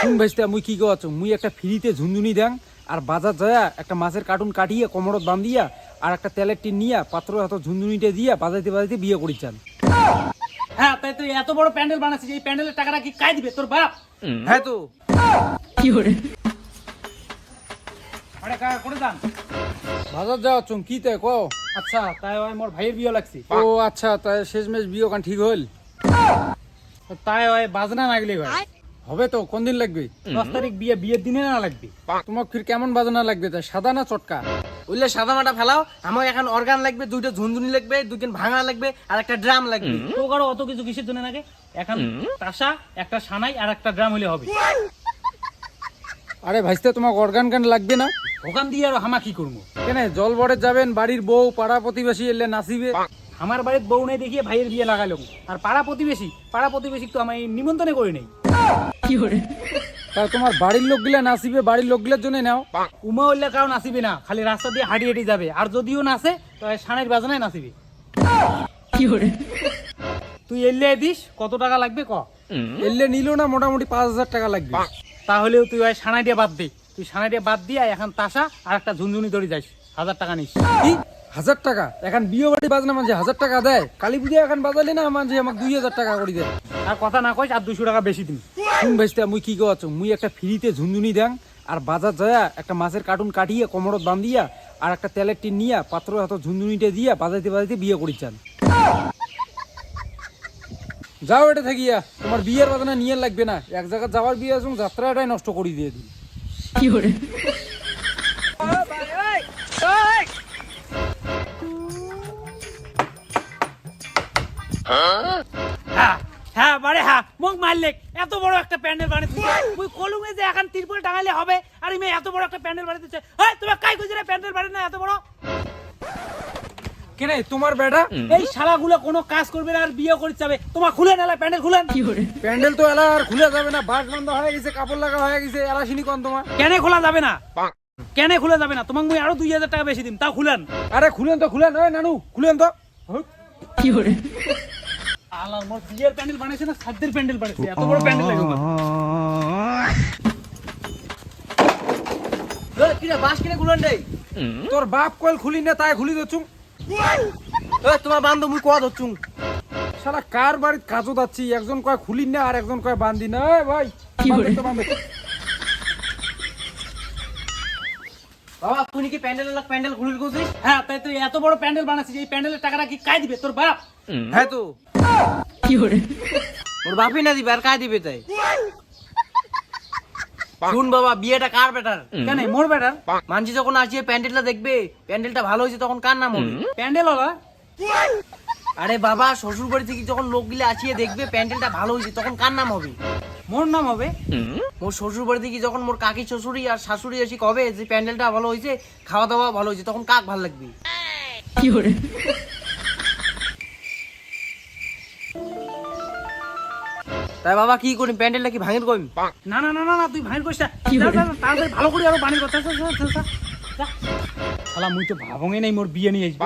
শুন ভাইস্তা মুই কি কওয়াছ মুই একটা ফ্রিতে ঝুনঝুনি দেন আর বাজার যায় একটা মাছের কার্টুন কাটিয়ে কোমরত বান্ধিয়া আর একটা তেলের টিন নিয়া পাত্র হাত ঝুনঝুনিটা দিয়া বাজাইতে বাজাইতে বিয়ে হ্যাঁ তাই তুই এত বড় প্যান্ডেল বানাচ্ছিস এই প্যান্ডেলের টাকাটা কি কাই দিবে? তোর বাপ? হ্যাঁ তো। আরে কাকা করে বাজার যাওয়া চুন কি তাই কও? আচ্ছা তাই ওই মোর ভাইয়ের বিয়ে লাগছে। ও আচ্ছা তাই শেষমেশ বিয়ে কান ঠিক হইল। তাই ওই বাজনা লাগলে ভাই হবে তো? কোন দিন লাগবে? দশ তারিখ বিয়ে বিয়ের দিনে না লাগবে? তোমার ফির কেমন বাজনা লাগবে তা? সাদা না চটকা? বুঝলে সাদা মাটা ফেলাও। আমার এখন অর্গান লাগবে দুইটা ঝুনঝুনি লাগবে দুইজন ভাঙা লাগবে আর একটা ড্রাম লাগবে। তো কারও অত কিছু কিসের জন্য নাকি এখন তাসা একটা সানাই আর একটা ড্রাম হলে হবে। আরে ভাইস্তা তোমার অর্গান গান লাগবে না? ওখান দিয়ে আর হামা কি করব? কেন জল বড়ে যাবেন বাড়ির বউ পাড়া প্রতিবেশী এলে নাচিবে। আমার বাড়ির বউ নেই দেখিয়ে ভাইয়ের বিয়ে লাগালো আর পাড়া প্রতিবেশী পাড়া প্রতিবেশী তো আমি নিমন্ত্রণে করি নেই। তোমার বাড়ির লোকগুলা নাচিবে বাড়ির লোকগুলোর জন্য নাও। উমা কারও নাচিবে না খালি রাস্তা দিয়ে হাঁটি হাঁটি যাবে। আর যদিও নাচে সানের বাজনায় নাচিবে। তুই এলে দিস কত টাকা লাগবে ক? এলে নিল না মোটামুটি পাঁচ হাজার টাকা লাগবে। তাহলেও তুই ওই সানাই দিয়ে বাদ দে। তুই সানাই দিয়ে বাদ দিয়ে এখন তাসা আর একটা ঝুনঝুনি ধরে যাইস। হাজার টাকা নিস। হাজার টাকা। এখন বিয়ে বাড়ি বাজনা মাঝে হাজার টাকা দেয়। কালী পুজো এখন বাজালে না মাঝে আমাকে দুই হাজার টাকা করে দেয় আর কথা না কইস আর দুশো টাকা বেশি দিন। শুন ভাইস্তা মুই কি কওয়াছ মুই একটা ফ্রিতে ঝুনঝুনি দেন আর বাজার যায় একটা মাছের কার্টুন কাটিয়ে কোমরত বান্ধিয়া আর একটা তেলের টিন নিয়া পাত্র হাত ঝুনঝুনিটা দিয়া বাজাইতে বাজাইতে বিয়ে করি চান যাও এটা থাকিয়া তোমার বিয়ের বাজনা নিয়ে লাগবে না। এক জায়গায় যাওয়ার বিয়ে আসুন যাত্রাটাই নষ্ট করে দিয়ে দিই হ্যাঁ হ্যাঁ বারে হ্যাঁ মুখ মারলে এত বড় একটা প্যান্ডেল বানিয়ে তুই কলুমে যে এখন তিরপল টাঙালে হবে আর ইমে এত বড় একটা প্যান্ডেল বানিয়ে দিচ্ছে হ্যাঁ তোমার কাই গুজরে প্যান্ডেল বানিয়ে না এত বড়? কেন তোমার বেটা? এই শালাগুলো কোনো কাজ করবে না আর বিয়ে করে যাবে তোমার খুলে নালে প্যান্ডেল খুলেন প্যান্ডেল তো এলা আর খুলে যাবে না। বাস বন্ধ হয়ে গেছে কাপড় লাগা হয়ে গেছে এলা চিনি কন তোমার? কেন খোলা যাবে না? কেন খুলে যাবে না? তোমাকে আরও দুই হাজার টাকা বেশি দিম তাও খুলেন। আরে খুলেন তো খুলেন। ওই নানু খুলেন তো। হুক। আল্লাহ মোর বিয়ের প্যান্ডেল বানাইছে না সাদ্দের প্যান্ডেল বানাইছে। এত বড় প্যান্ডেল লাগে আমার ওই, কিরে বাস কিনে গুলন রে? তোর বাপ কল খুলি না তাই খুলি দচ্ছুম ওই, তোমার বান্ধব মুই কোয়া ধরছুম শালা কার বাড়ির কাজও যাচ্ছি একজন কয় খুলি না আর একজন কয় বান্ধি না ভাই। কি তো। বাবা তুই কি প্যান্ডেল লাগ প্যান্ডেল করছিস হ্যাঁ তাই তুই এত বড় প্যান্ডেল বানাচ্ছিস এই প্যান্ডেলের টাকাটা কি কাই দিবে? তোর বাপ? হ্যাঁ তো। ওর বাপই না দিবে আর কায় দিবে তাই? শুন বাবা বিয়েটা কার বেটার? কেন মোর বেটার? মানছি যখন আসিয়ে প্যান্ডেলটা দেখবে প্যান্ডেলটা ভালো হয়েছে তখন কার নাম হবে? প্যান্ডেল হলা আরে বাবা শ্বশুর বাড়ি থেকে যখন লোকগুলো আসিয়ে দেখবে প্যান্ডেলটা ভালো হয়েছে তখন কার নাম হবে? মোর নাম হবে? মোর শ্বশুর বাড়ি থেকে যখন মোর কাকি শ্বশুরি আর শাশুড়ি এসে কবে যে প্যান্ডেলটা ভালো হয়েছে খাওয়া দাওয়া ভালো হয়েছে তখন কাক ভালো লাগবে? তাই বাবা কি করি প্যান্ডেলটা কি ভাঙের কইম না না না না না তুই ভাইর কইস না। তাড়াতাড়ি ভালো করে আরও বানিয়ে কথা শালা মুই তো ভাবঙে নাই মোর বিয়ে নিয়ে আসবি।